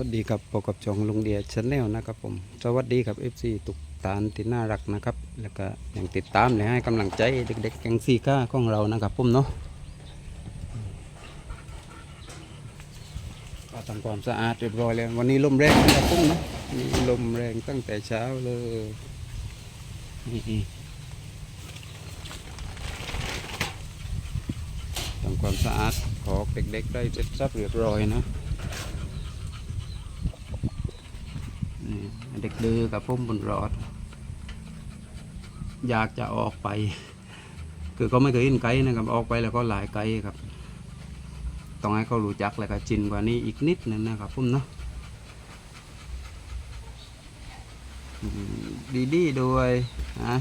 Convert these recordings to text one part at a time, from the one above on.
วัสดีครับพบกับช่องลุงเดียชาแนลนะครับผม สวัสดีครับ FC ตุกตานที่น่ารักนะครับ แล้วก็ยังติดตามและให้กำลังใจเด็กๆแกงซีก้าของเรานะครับผมเนาะก็ทำความสะอาดเรียบร้อยแล้ววันนี้ลมแรงนะครับผมเนาะมีลมแรงตั้งแต่เช้าเลยนี่ทำความสะอาดของเด็กๆได้เสร็จสับเรียบร้อยนะ นี่ เด็กดื้อกับพุ่มบนรอด อยากจะออกไป คือเขาไม่เคยเห็นไกด์นะครับออกไปแล้วก็หลายไกด์ครับต้องให้เขารู้จักแล้วก็จินกว่านี้อีกนิดนึงนะครับพุ่มเนาะดีดีด้วยนะ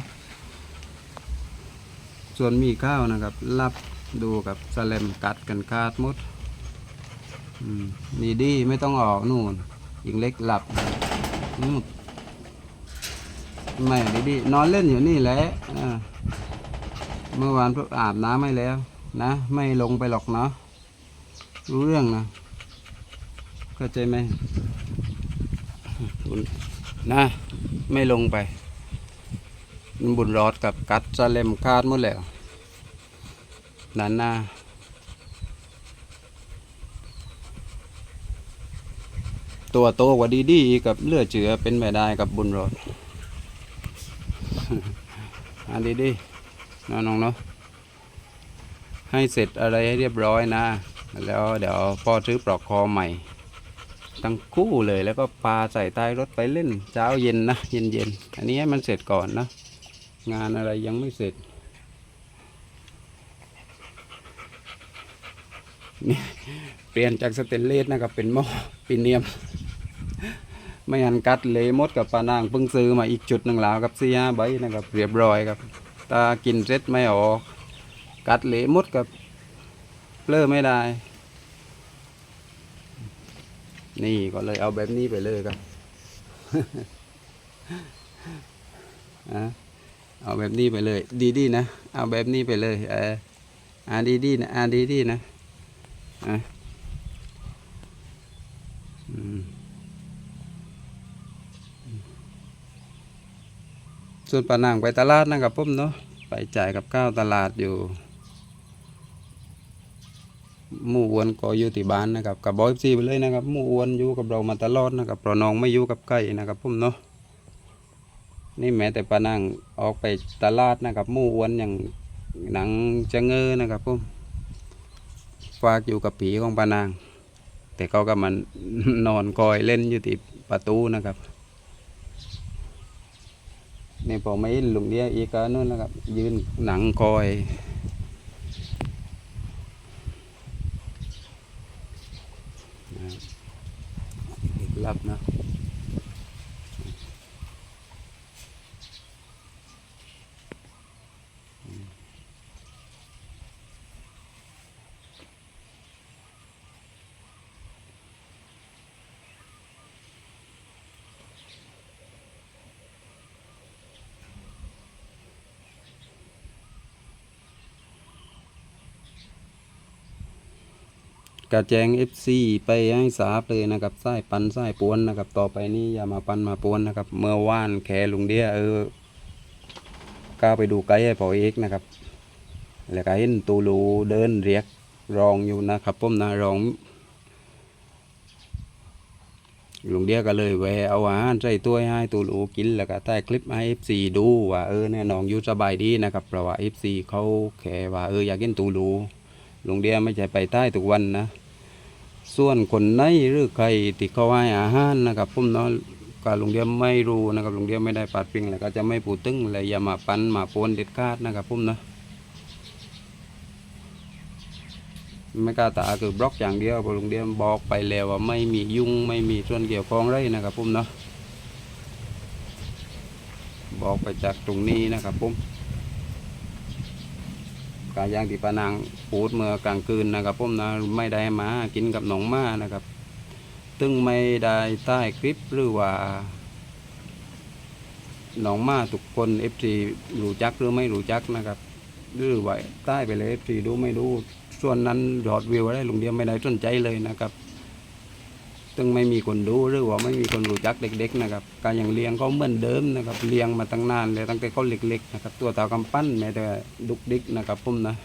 ส่วนมีข้าวนะครับ รับดูกับสแลมกัดกันคาดมดดีดีไม่ต้องออกนู่น ยิงเล็กหลับ อืมไม่ดีๆนอนเล่นอยู่นี่แหละเมื่อวานเพิ่งอาบน้ำให้แล้ว นะ ไม่ลงไปหรอกเนาะรู้เรื่องนะเข้าใจไหมนะไม่ลงไปมันบุญรอดกับกัดซาเลมคาดหมดแล้วนั่นนะ ตัวโตกว่าดีๆกับเลือดเจือเป็นไม่ได้กับบุญรอดอันดีดีๆน้องๆเนาะให้เสร็จอะไรให้เรียบร้อยนะ แล้วเดี๋ยวพ่อซื้อปลอกคอใหม่ทั้งคู่เลยแล้วก็ปลาใส่ใต้รถไปเล่นเช้าเย็นนะเย็นเย็นๆอันนี้ให้มันเสร็จก่อนนะ งานอะไรยังไม่เสร็จนี่เปลี่ยนจากสเตนเลสนะครับเป็นหม้อปีเนียม ไม่หันกัดเละมดกับปลานางเพิ่งซื้อมาอีกจุดหนึ่งแล้วกับสี่ห้าใบนะครับเรียบร้อยครับตากินเสร็จไม่ออก กัดเละมดกับเลือไม่ได้ นี่ก็เลยเอาแบบนี้ไปเลยครับอะเอาแบบนี้ไปเลย ดีดีๆนะ เอาแบบนี้ไปเลยเอออ่าดีดีๆนะอ่าดีดีๆนะอะ ส่วนปานางไปตลาดนะครับผมเนาะไปจ่ายกับข้าวตลาดอยู่หมู่อวนก็อยู่ที่บ้านนะครับกับบอยซีไปเลยนะครับหมู่อวนอยู่กับเรามาตลอดนะครับเพราะน้องไม่อยู่กับไก่นะครับผมเนาะนี่แม้แต่ปานังออกไปตลาดนะครับหมู่อวนอย่างหนังจะเงอนะครับผมฝากอยู่กับผีของปานาง แต่เขาก็มันนอนคอยเล่นอยู่ที่ประตูนะครับ นี่พอไม่หลุงเดียอีกนู่นนะครับ ยืนหนังคอยรับนะ กระแจง FC ไปให้สาบเลยนะครับไส้ปันไส้ปวนนะครับ ต่อไปนี้อย่ามาปันมาปวนนะครับ เมื่อว่านแขลุงเดียเออก้าวไปดูไกด์ให้พอเอกนะครับ แล้วก็เห็นตูลูเดินเรียกรองอยู่นะครับผมนะรองลุงเดียก็เลยแวะเอาอาหารใส่ถ้วยให้ตูลูกินแล้วก็ใต้คลิปให้ FC ดูว่าเออเนี่ยน้องอยู่สบายดีนะครับเพราะว่า FC เขาแขว่าเอออยากกินตูลู ลุงเดียไม่ใช่ไปใต้ทุกวันนะ ส่วนคนไหนหรือใครที่เขาให้อาหารนะครับผมเนาะก็ลุงเดียไม่รู้นะครับลุงเดียไม่ได้ปัดปิงแล้วก็จะไม่ปูดตึงเลยอย่ามาปันมาโปนเด็ดขาดนะครับผมเนาะไม่กล้าตาคือบล็อกอย่างเดียวพราะลุงเดียบอกไปแล้วว่าไม่มียุ่งไม่มีส่วนเกี่ยวข้องไรนะครับผมเนาะบอกไปจากตรงนี้นะครับผม กายางที่ปานางปูดเมื่อกลางคืนนะครับผมนะไม่ได้มากินกับหนองมานะครับตึงไม่ได้ใต้คลิปหรือว่าหนองมาทุกคนเอฟซีรู้จักหรือไม่รู้จักนะครับหรือว่าใต้ไปเลยเอฟซีดูไม่ดูส่วนนั้นยอดวิวได้ลุงเดียวไม่ได้สนใจเลยนะครับ ซึ่งไม่มีคนดูหรือว่าไม่มีคนรู้จักเด็ก ๆ นะครับก็ยังเลี้ยงเขาเหมือนเดิมนะครับเลี้ยงมาตั้งนานเลยตั้งแต่เขาเล็กๆนะครับตัวเตากำปั้นแม้แต่ดุกดิกนะครับผมนะ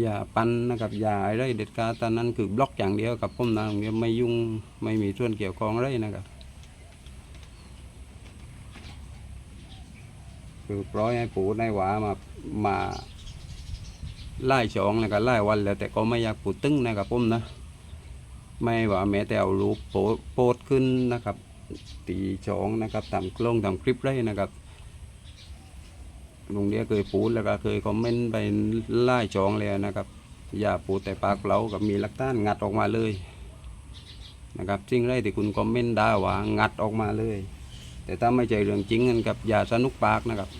อย่าปันนะครับอย่าอะไรเด็ดขาดตอนนั้นคือบล็อกอย่างเดียวกับผมนะอย่าไม่ยุ่งไม่มีส่วนเกี่ยวข้องอะไรนะครับ คือปล่อยให้ปูในหวามามาไล่ช่องนะครับไล่วันแล้วแต่ก็ไม่อยากปูตึ้งนะครับผมนะ ไม่ว่าแม้แต่เอารูปโพสขึ้นนะครับ ตีช่องนะครับทำกล้องทำคลิปได้นะครับลุงเดียเคยพูดแล้วก็เคยคอมเมนต์ไปไล่ช่องเลยนะครับ อย่าพูแต่ปากเรากับมีลักฐานงัดออกมาเลยนะครับสิ่งไรที่คุณคอมเมนต์ด่าว่างัดออกมาเลย แต่ถ้าไม่ใช่เรื่องจริงกันกับอย่าสนุกปากนะครับ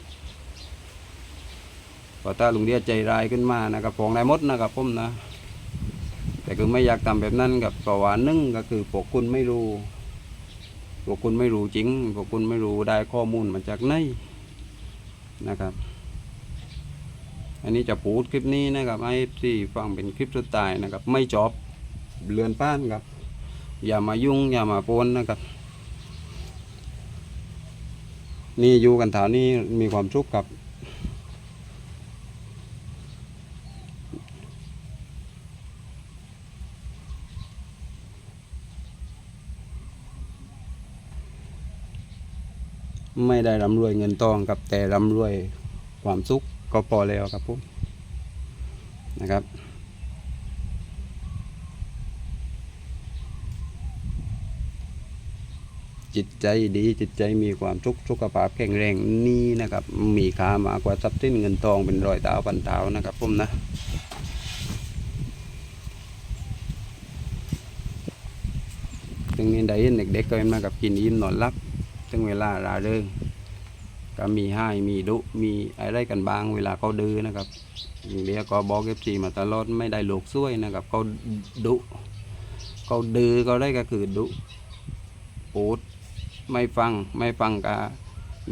พอถ้าลุงเดียใจร้ายขึ้นมานะครับฟองได้หมดนะครับผมนะ แต่คือไม่อยากทำแบบนั้นกับเพราะวาหนึ่งก็คือพวกคุณไม่รู้พวกคุณไม่รู้จริงพวกคุณไม่รู้ได้ข้อมูลมาจากไหนนะครับ อันนี้จะพูดคลิปนี้นะครับให้ที่ฟังเป็นคลิปสุดท้ายนะครับ ไม่จบเลือนป้านครับ อย่ามายุ่งอย่ามาปนนะครับ นี่อยู่กันแถวนี้มีความสุขกับ ไม่ได้ร่ำรวยเงินทองครับแต่ร่ำรวยความสุขก็พอแล้วครับผมนะครับ จิตใจดีจิตใจมีความสุขสุขภาพแข็งแรงนี่นะครับ มีค่ามากกว่าทรัพย์สินเงินทองเป็นรอยเต้าพันเต้านะครับผมนะถึงนี้ได้เห็นเด็กๆก็เห็นมากับกินอิ่มนอนหลับถึงเวลาราเริงก็มีให้มีดุมีอะไรกันบ้างเวลาเขาดื้อนะครับอย่างเดียวก็บอกเอฟซีมาตลอดไม่ได้โลกซ้วยนะครับเขาดุเขาดื้อเขาได้ก็คือดุปูด ไม่ฟังไม่ฟังก็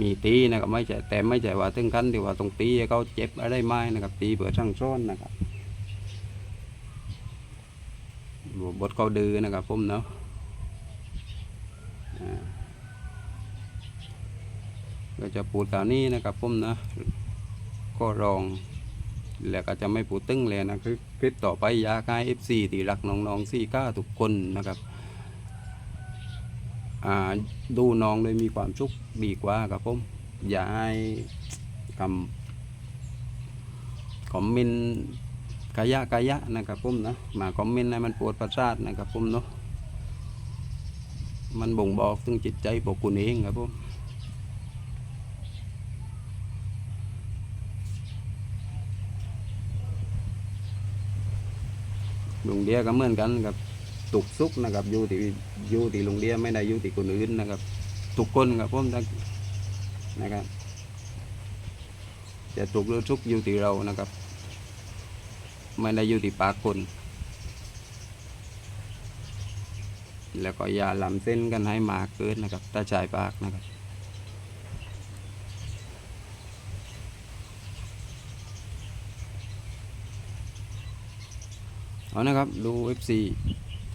มีตีนะครับไม่ใช่แต่ไม่ใช่ว่าถึงขั้นที่ว่าตรงตีเขาเจ็บอะไรไม่นะครับ ตีเพื่อช่างซ้อนนะครับบทเขาดื้อนะครับผมเนาะก็จะพูดตานี้นะครับผมนะ ก็รอง แล้วก็จะไม่พูดตึ้งเลยนะคือคลิปต่อไปยากให้เอฟซีที่รักน้องๆซี่ก้าทุกคนนะครับ ดูน้องเลยมีความสุขดีกว่าครับผมอย่าให้คำคอมเมนต์กะยะกะยะนะครับผมนะมาคอมเมนต์ให้มันปวดประสาทนะครับผมเนาะมันบ่งบอกถึงจิตใจพวกคุณเองครับผมลุงเดียก็เหมือนกันครับ ตุกซุกนะครับอยู่ที่อยู่ที่โรงเรียนไม่ได้อยู่ที่คนอื่นนะครับ ทุกคนครับผมนะครับ จะตุกหรือซุกอยู่ที่เรานะครับ ไม่ได้อยู่ที่ปากคน แล้วก็อย่าลำเส้นกันให้มากเกินนะครับถ้าชายปากนะครับเอานะครับดู FC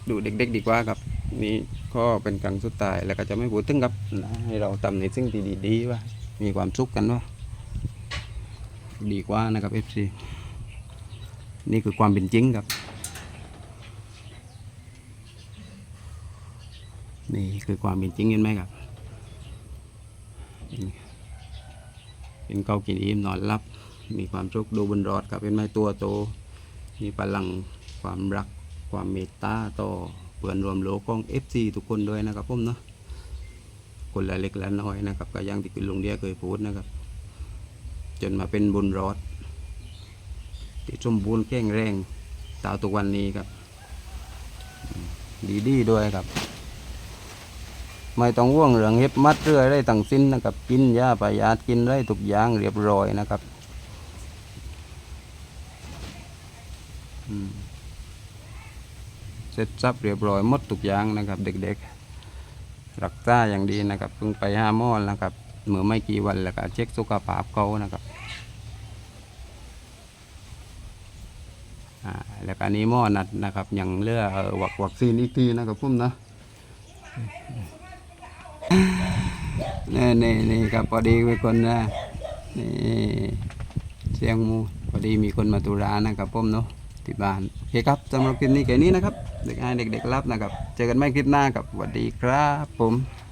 ดูเด็กๆดีกว่าครับ นี่ก็เป็นครั้งสุดท้ายแล้วก็จะไม่พูดถึงครับนะให้เราทำในสิ่งที่ดีๆว่า มีความสุขกันว่าดีกว่านะครับ FC นี่คือความเป็นจริงครับ นี่คือความเป็นจริงเห็นไหมครับเป็นเป็นเกากินอิ่มนอนรับ มีความสุขดูบนรอดครับเป็นไม้ตัวโต มีพลังความรัก ความเมตตาต่อเพื่อนรวมโลกของ FC ทุกคนด้วยนะครับผมเนาะคนละเล็กละน้อยนะครับก็ยังที่คุณลุงเดียเคยพูดนะครับ จนมาเป็นบุญรอดที่สมบูรณ์แข็งแรงตาวทุกวันนี้ครับ ดีดีด้วยครับ ไม่ต้องห่วงเรื่องเห็บมัดเรื่อยได้ทั้งสิ้นนะครับ กินยาประหยัดกินได้ทุกอย่างเรียบร้อยนะครับ เสร็จสับเรียบร้อยหมดทุกอย่างนะครับ เด็กๆรักษาอย่างดีนะครับเพิ่งไปห้าม้อนนะครับเมื่อไม่กี่วันแล้วก็เช็คสุขภาพเขานะครับแล้วก็นี้ม้อนัดนะครับยังเลือวักวัคซีนอีกทีนะครับพุ่มนะเนี่นี่นี่ครับพอดีมีคนนะนี่เสียงมูพอดีมีคนมาตุรานะครับพุ่มเนาะ ที่บ้านโอเคครับสำหรับคลิปนี้แค่นี้นะครับ เด็กไอ้เด็กๆรับนะครับ เจอกันไม่คลิปหน้าครับสวัสดีครับผม